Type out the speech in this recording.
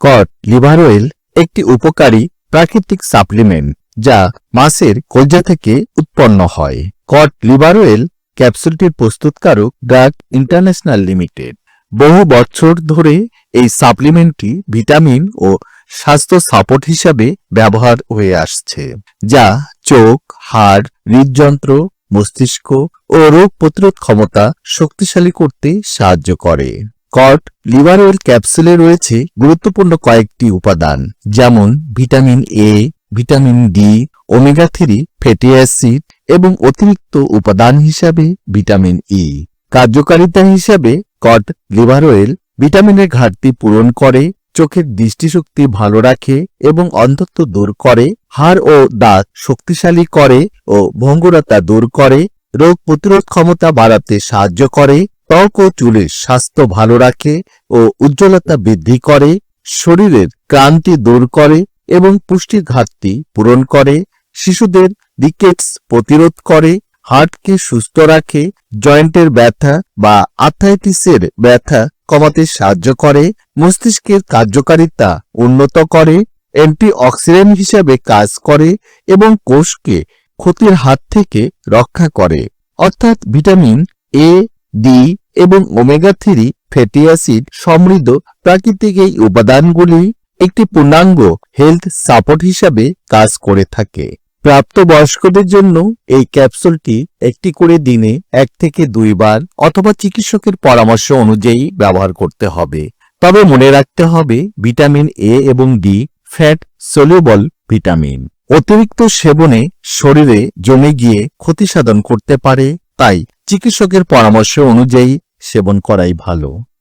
কট liver oil একটি উপকারী প্রাকৃতিক সাপ্লিমেন্ট যা মাছের কলজা থেকে উৎপন্ন হয়। কট লিভার অয়েল ক্যাপসুলটির প্রস্তুতকারক ড্রাগ ইন্টারন্যাশনাল লিমিটেড। বহু বছর ধরে এই সাপ্লিমেন্টটি ভিটামিন ও স্বাস্থ্য সাপোর্ট হিসাবে ব্যবহার হয়ে আসছে, যা চোখ, হাড়, হৃদযন্ত্র, মস্তিষ্ক ও রোগ প্রতিরোধ ক্ষমতা শক্তিশালী করতে সাহায্য করে। কট লিভার অয়েল ক্যাপসুলে রয়েছে গুরুত্বপূর্ণ কয়েকটি উপাদান, যেমন vitamin A vitamin D omega three fatty acid এবং অতিরিক্ত উপাদান হিসাবে ভিটামিন ই কার্যকারিতা হিসাবে কট লিভার অয়েল ভিটামিনের ঘাটতি পূরণ করে, চোখের দৃষ্টিশক্তি ভালো রাখে এবং অন্ধত্ব দূর করে, হাড় ও দাঁত শক্তিশালী করে ও ভঙ্গুরতা দূর করে, রোগ প্রতিরোধ ক্ষমতা বাড়াতে সাহায্য করে ত্বক ও চুলের স্বাস্থ্য ভালো রাখে ও উজ্জ্বলতা বৃদ্ধি করে, শরীরের ক্লান্তি দূর করে এবং পুষ্টির ঘাটতি পূরণ করে, শিশুদের রিকেটস প্রতিরোধ করে, হার্টকে সুস্থ রাখে, জয়েন্টের ব্যথা বা আর্থাইটিসের ব্যথা কমাতে সাহায্য করে, মস্তিষ্কের কার্যকারিতা উন্নত করে, অ্যান্টিঅক্সিডেন্ট হিসাবে কাজ করে এবং কোষকে ক্ষতির হাত থেকে রক্ষা করে। অর্থাৎ ভিটামিন এ ডি এবং ওমেগা থ্রি ফ্যাটি অ্যাসিড সমৃদ্ধ প্রাকৃতিক এই উপাদানগুলি একটি পূর্ণাঙ্গ হেলথ সাপোর্ট হিসাবে কাজ করে থাকে। প্রাপ্তবয়স্কদের জন্য এই ক্যাপসুলটি একটি করে দিনে এক থেকে দুইবার অথবা চিকিৎসকের পরামর্শ অনুযায়ী ব্যবহার করতে হবে। তবে মনে রাখতে হবে ভিটামিন এ এবং ডি ফ্যাট সলিউবল ভিটামিন অতিরিক্ত সেবনে শরীরে জমে গিয়ে ক্ষতি সাধন করতে পারে তাই চিকিৎসকের পরামর্শ অনুযায়ী সেবন করাই ভালো।